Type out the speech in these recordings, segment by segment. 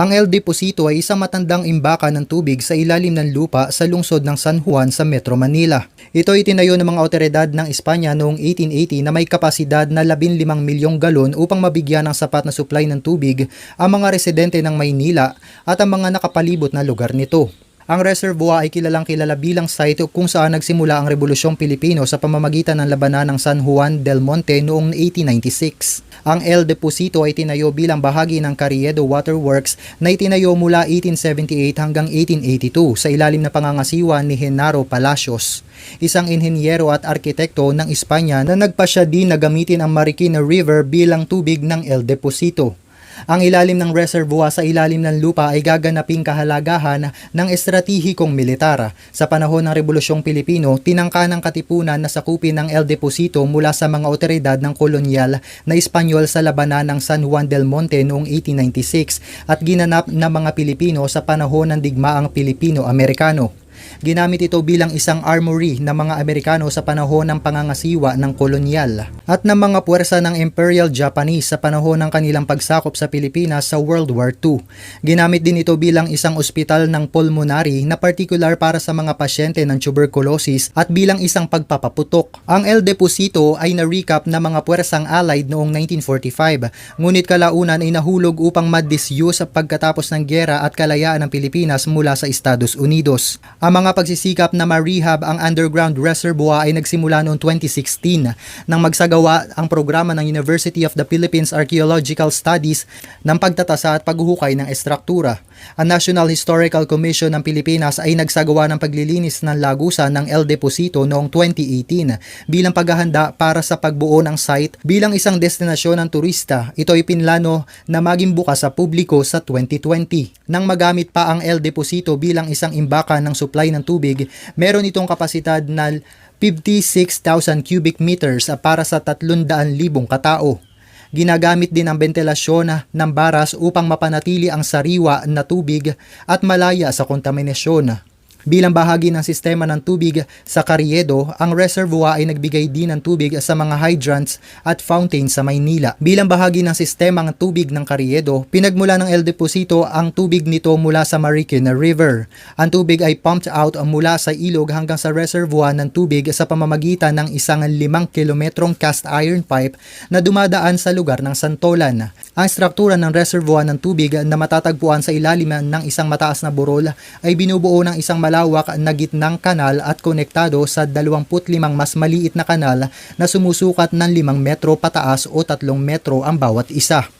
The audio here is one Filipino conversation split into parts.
Ang El Deposito ay isang matandang imbaka ng tubig sa ilalim ng lupa sa lungsod ng San Juan sa Metro Manila. Ito ay tinayo ng mga otoridad ng Espanya noong 1880 na may kapasidad na 15 milyong galon upang mabigyan ng sapat na supply ng tubig ang mga residente ng Maynila at ang mga nakapalibot na lugar nito. Ang reservoir ay kilalang kilala bilang site kung saan nagsimula ang Rebolusyong Pilipino sa pamamagitan ng labanan ng San Juan del Monte noong 1896. Ang El Deposito ay tinayo bilang bahagi ng Carriedo Waterworks na itinayo mula 1878 hanggang 1882 sa ilalim na pangangasiwa ni Genaro Palacios, isang inhenyero at arkitekto ng Espanya na nagpasya din na gamitin ang Marikina River bilang tubig ng El Deposito. Ang ilalim ng reservoir sa ilalim ng lupa ay gaganaping kahalagahan ng estratehikong militar. Sa panahon ng Rebolusyong Pilipino, tinangka ng katipunan na sakupin ng El Deposito mula sa mga otoridad ng kolonyal na Espanyol sa labanan ng San Juan del Monte noong 1896 at ginanap ng mga Pilipino sa panahon ng digmaang Pilipino-Amerikano. Ginamit ito bilang isang armory ng mga Amerikano sa panahon ng pangangasiwa ng kolonyal at ng mga puwersa ng Imperial Japanese sa panahon ng kanilang pagsakop sa Pilipinas sa World War II. Ginamit din ito bilang isang ospital ng pulmonary na particular para sa mga pasyente ng tuberculosis at bilang isang pagpapaputok. Ang El Deposito ay na-recap ng mga puwersang Allied noong 1945, ngunit kalaunan ay nahulog upang ma-disuse pagkatapos ng gera at kalayaan ng Pilipinas mula sa Estados Unidos. Ang mga pagsisikap na ma-rehab ang underground reservoir ay nagsimula noong 2016 nang magsagawa ang programa ng University of the Philippines Archaeological Studies ng pagtatasa at paghuhukay ng estruktura. Ang National Historical Commission ng Pilipinas ay nagsagawa ng paglilinis ng lagusan ng El Deposito noong 2018 bilang paghahanda para sa pagbuo ng site bilang isang destinasyon ng turista. Ito ay pinlano na maging bukas sa publiko sa 2020. Nang magamit pa ang El Deposito bilang isang imbaka ng supply ng tubig, meron itong kapasidad na 56,000 cubic meters para sa 300,000 katao. Ginagamit din ang ventilasyon ng baras upang mapanatili ang sariwa na tubig at malaya sa kontaminasyon. Bilang bahagi ng sistema ng tubig sa Carriedo, ang reservoir ay nagbigay din ng tubig sa mga hydrants at fountains sa Maynila. Bilang bahagi ng sistema ng tubig ng Carriedo, pinagmula ng El Deposito ang tubig nito mula sa Marikina River. Ang tubig ay pumped out mula sa ilog hanggang sa reservoir ng tubig sa pamamagitan ng isang 5 kilometrong cast iron pipe na dumadaan sa lugar ng Santolan. Ang struktura ng reservoir ng tubig na matatagpuan sa ilalim ng isang mataas na burol ay binubuo ng isang malawak na gitnang kanal at konektado sa 25 mas maliit na kanal na sumusukat ng 5 metro pataas o 3 metro ang bawat isa.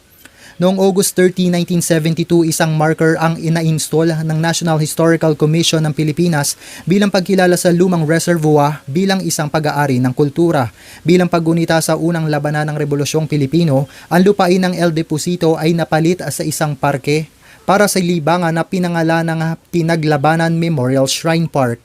Noong August 30, 1972, isang marker ang ina-install ng National Historical Commission ng Pilipinas bilang pagkilala sa lumang reservoir bilang isang pag-aari ng kultura. Bilang paggunita sa unang labanan ng Rebolusyong Pilipino, ang lupain ng El Deposito ay napalit sa isang parke para sa libangan na pinangalan ng Pinaglabanan Memorial Shrine Park.